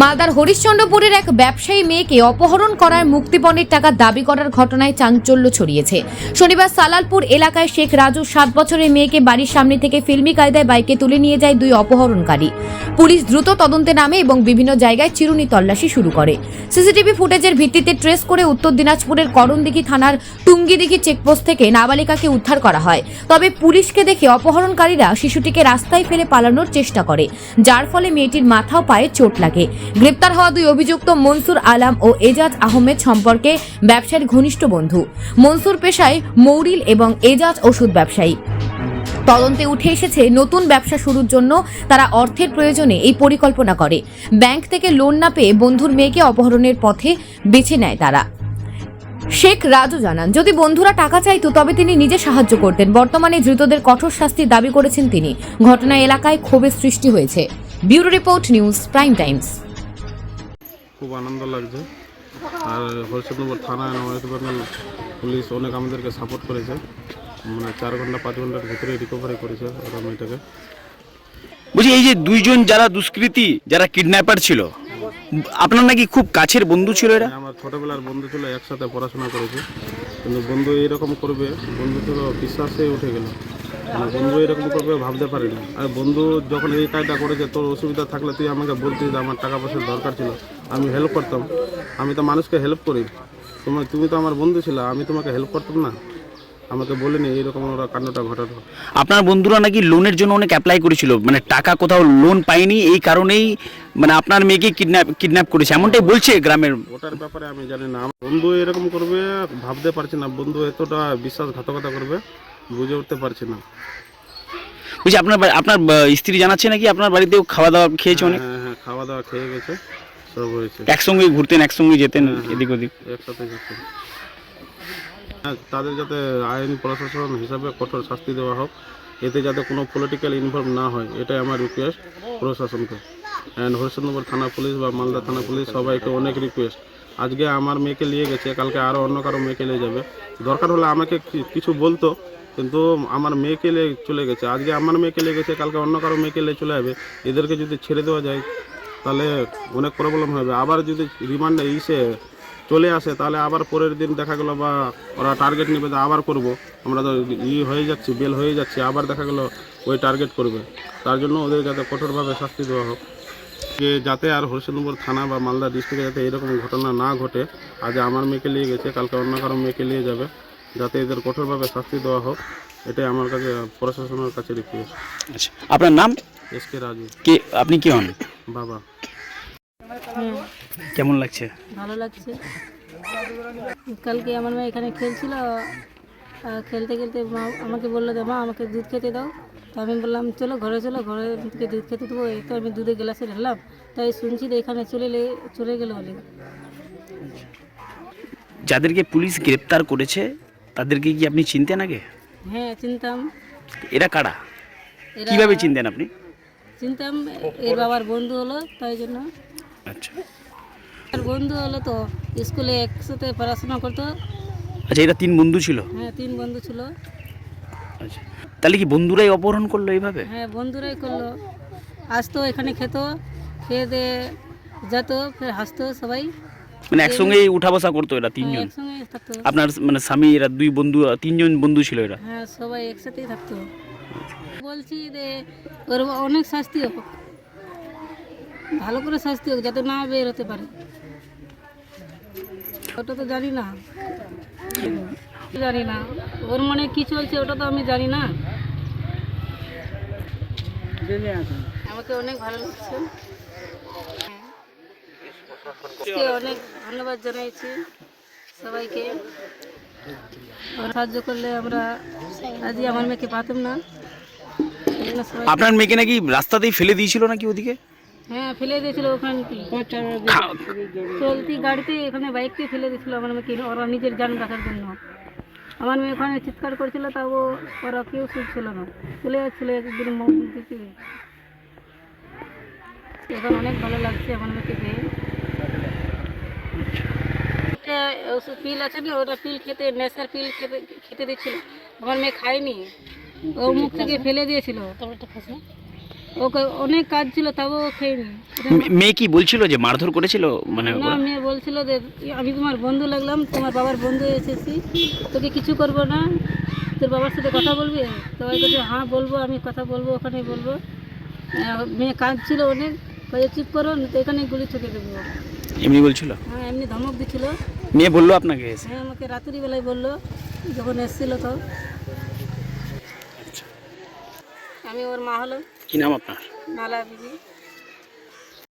মালদার হরিশ্চন্দ্রপুরের এক ব্যবসায়ী মেয়েকে অপহরণ করার মুক্তিপণের টাকা দাবি করার ঘটনায় চাঞ্চল্য ছড়িয়েছে। শনিবার সালালপুর এলাকায় শেখ রাজু সাত বছরের মেয়েকে বাড়ির সামনে থেকে ফিল্মি কায়দায় বাইকে তুলে নিয়ে যায় দুই অপহরণকারী। পুলিশ দ্রুত তদন্তে নামে এবং বিভিন্ন জায়গায় চিরুনি তল্লাশি শুরু করে। সিসিটিভি ফুটেজের ভিত্তিতে ট্রেস করে উত্তর দিনাজপুরের করণদিঘি থানার টুঙ্গিদিঘি চেকপোস্ট থেকে নাবালিকাকে উদ্ধার করা হয়। তবে পুলিশকে দেখে অপহরণকারীরা শিশুটিকে রাস্তায় ফেলে পালানোর চেষ্টা করে, যার ফলে মেয়েটির মাথা পায়ে চোট লাগে। গ্রেপ্তার হওয়া দুই অভিযুক্ত মনসুর আলাম ও এজাজ আহমেদ সম্পর্কে ব্যবসায়ীর ঘনিষ্ঠ বন্ধু। মনসুর পেশায় মৌরিল এবং এজাজ ওষুধ ব্যবসায়ী। তদন্তে উঠে এসেছে নতুন ব্যবসা শুরুর জন্য তারা অর্থের প্রয়োজনে এই পরিকল্পনা করে। ব্যাংক থেকে লোন না পেয়ে বন্ধুর মেয়েকে অপহরণের পথে বেছে নেয় তারা। শেখ রাজু জানান, যদি বন্ধুরা টাকা চাইতো তবে তিনি নিজে সাহায্য করতেন। বর্তমানে ধৃতদের কঠোর শাস্তির দাবি করেছেন তিনি। ঘটনা এলাকায় ক্ষোভের সৃষ্টি হয়েছে। Bureau report news prime times. খুব আনন্দ লাগছে। আর হরিশ্চন্দ্রপুর থানা ওয়েস্ট বেঙ্গল পুলিশ অনেক আমাদেরকে সাপোর্ট করেছে। মানে চার ঘণ্টা পাঁচ ঘণ্টার ভিতরে রিকভারি করেছে ওরা মেয়েটাকে। বলছি এই যে দুইজন যারা দুষ্কৃতী যারা কিডন্যাপার ছিল আপনার নাকি খুব কাছের বন্ধু ছিল এরা? আমার ছোটবেলার বন্ধু ছিল একসাথে পড়াশোনা করেছে। কিন্তু বন্ধু এইরকম করবে বন্ধু তো বিশ্বাসে উঠে গেল। বন্ধু এরকম করবে ভাবতে পারি না। আর বন্ধু যখন এই কাজটা করেছে তোর অসুবিধা থাকলে তুই আমাকে বলতিস আমার টাকা পয়সার দরকার ছিল আমি হেল্প করতাম। আমি তো মানুষকে হেল্প করি। তোমার তুমি তো আমার বন্ধু ছিল আমি তোমাকে হেল্প করতাম না। আমাকে বলিনি এইরকম ওরা কাণ্ডটা ঘটাতো আপনার বন্ধুরা নাকি লোনের জন্য অনেক অ্যাপ্লাই করেছিল? মানে টাকা কোথাও লোন পায়নি এই কারণেই মানে আপনার মেয়েকে কিডন্যাপ কিডন্যাপ করেছে এমনটাই বলছে গ্রামের ওটার ব্যাপারে আমি জানি না। বন্ধু এরকম করবে ভাবতে পারছি না। বন্ধু এতটা বিশ্বাসঘাতকতা করবে। বুঝে উঠতে পারছি না। বলছি আপনার আপনার স্ত্রী জানাচ্ছে নাকি আপনার বাড়িতেও খাওয়া দাওয়া খেয়েছে অনেক? হ্যাঁ হ্যাঁ খাওয়া দাওয়া খেয়ে গেছে সব হয়েছে। একসঙ্গে ঘুরতেন একসঙ্গে যেতেন এদিক ওদিক? একসাথে গেছে হ্যাঁ তাদের যাতে আইন প্রশাসন হিসাবে কঠোর শাস্তি দেওয়া হোক এতে যাতে কোনো পলিটিক্যাল ইনভলভ না হয় এটাই আমার রিকোয়েস্ট প্রশাসনকে। অ্যান্ড হরিশ্চন্দ্রপুর থানা পুলিশ বা মালদা থানা পুলিশ সবাইকে অনেক রিকোয়েস্ট আজকে আমার মেয়েকে নিয়ে গেছে কালকে আরও অন্য কারও মেয়েকে নিয়ে যাবে। দরকার হলে আমাকে কি- কিছু বলতো কিন্তু আমার মেয়েকে চলে গেছে। আজকে আমার মেয়েকে লেগেছে কালকে অন্য কারও মেয়েকে নিয়ে চলে যাবে এদেরকে যদি ছেড়ে দেওয়া যায়, তাহলে অনেক প্রবলেম হবে। আবার যদি রিমান্ডে ইসে চলে আসে, তাহলে আবার পরের দিন দেখা গেলো বা ওরা টার্গেট নেবে যে আবার করব। আমরা তো ই হয়ে যাচ্ছি বেল হয়ে যাচ্ছি, আবার দেখা গেলো ওই টার্গেট করবে। তার জন্য ওদের যাতে কঠোরভাবে শাস্তি দেওয়া হোক। যে যাতে আর হরিশ্চন্দ্রপুর থানা বা মালদা ডিস্ট্রিক্টে যাতে এরকম ঘটনা না ঘটে, আজ আমার মেয়েকে নিয়ে গেছে, কালকে অন্য কারও মেয়েকে নিয়ে যাবে। যাতে এদের কঠোরভাবে শাস্তি দেওয়া হোক এটাই আমার কাছে প্রশাসনের কাছে রিকোয়েস্ট আচ্ছা আপনার নাম? S K Raju. কে আপনি কি হন? বাবা। কেমন লাগছে? ভালো লাগছে। কালকে আমার মেয়ে এখানে খেলছিল। খেলতে খেলতে মা আমাকে বলল যে মা আমাকে দুধ খেতে দাও। তো আমি বললাম চলো ঘরে চলো ঘরে থেকে দুধ খেতে দেবো। এই তো আমি দুধের গ্লাসে ঢাললাম। তাই শুনছি যে এখানে চলে এলে চলে গেলো বলে। যাদেরকে পুলিশ গ্রেপ্তার করেছে তাদেরকে কি আপনি চিনতেন আগে? হ্যাঁ চিনতাম। এরা কারা? এরা কীভাবে চিনতেন আপনি? চিনতাম এর বাবার বন্ধু হলো তাই জন্য। আচ্ছা। আর বন্ধু হলো তো স্কুলে একসাথে পড়াশোনা করতো। আচ্ছা এরা তিন বন্ধু ছিল? হ্যাঁ তিন বন্ধু ছিল। আচ্ছা। তাহলে কি বন্ধুরাই অপহরণ করল এইভাবে? হ্যাঁ বন্ধুরাই করল। আসতো এখানে খেত খেয়ে দিয়ে যেত ফের হাসতো সবাই। মানে একসঙ্গেই উঠা বসা করতো এরা হ্যাঁ, তিনজন আপনার মানে স্বামী এরা দুই বন্ধু তিনজন বন্ধু ছিল এরা। হ্যাঁ সবাই একসাথেই থাকতো। বলছি যে ওর অনেক শাস্তি হোক। ভালো করে শাস্তি হোক যাতে না বের হতে পারে। ওটা তো জানি না। জানি না। ওর মনে কি চলছে ওটা তো আমি জানি না। আমাকে অনেক ভালো লাগছে। অনেক ধন্যবাদ জানাইছি সবাইকে। সাহায্য করলে আমরা আজকে আমার মেয়েকে পাতাম না। আপনার মেয়েকে নাকি রাস্তাতেই ফেলে দিয়েছিল নাকি ওদিকে? হ্যাঁ ফেলে দিয়েছিল ওখানে চলতি গাড়িতে এখানে বাইকতে ফেলে দিয়েছিল আমার মেয়েকে। ওরা নিজের যান রাখার জন্য। আমার মেয়ে ওখানে চিৎকার করছিল তাও ওরা কেউ শুনছিল না। চলে যাচ্ছিল একদিন এখন অনেক ভালো লাগছে আমার মেয়েকে পেয়ে। একটা ওষুধ পিল আছে না ওটা পিল খেতে নেশার পিল খেতে খেতে দিচ্ছিল। আমার মেয়ে খায়নি। ও মুখ থেকে ফেলে দিয়েছিল। ওকে অনেক কাজ ছিল তাও ও খেয়েনি। মেয়ে কি বলছিল যে মারধর করেছিল? মানে না মেয়ে বলছিল যে আমি তোমার বন্ধু লাগলাম তোমার বাবার বন্ধু এসেছি তোকে কিছু করব না। তোর বাবার সাথে কথা বলবি? তো ওই কাছে হ্যাঁ বলব আমি কথা বলব ওখানে বলব। মেয়ে কাঁদছিল অনেক। কাজে চুপ করো এখানে গুলি ঠুকে দেবো। এমনি বলছিল? হ্যাঁ এমনি ধমক দিচ্ছিল মেয়ে বলল আপনাকে? এসে হ্যাঁ আমাকে রাত্রি বেলায় বলল যখন এসেছিল তো। আমি ওর মা হলো কি নাম আপনার? নালা বিবি।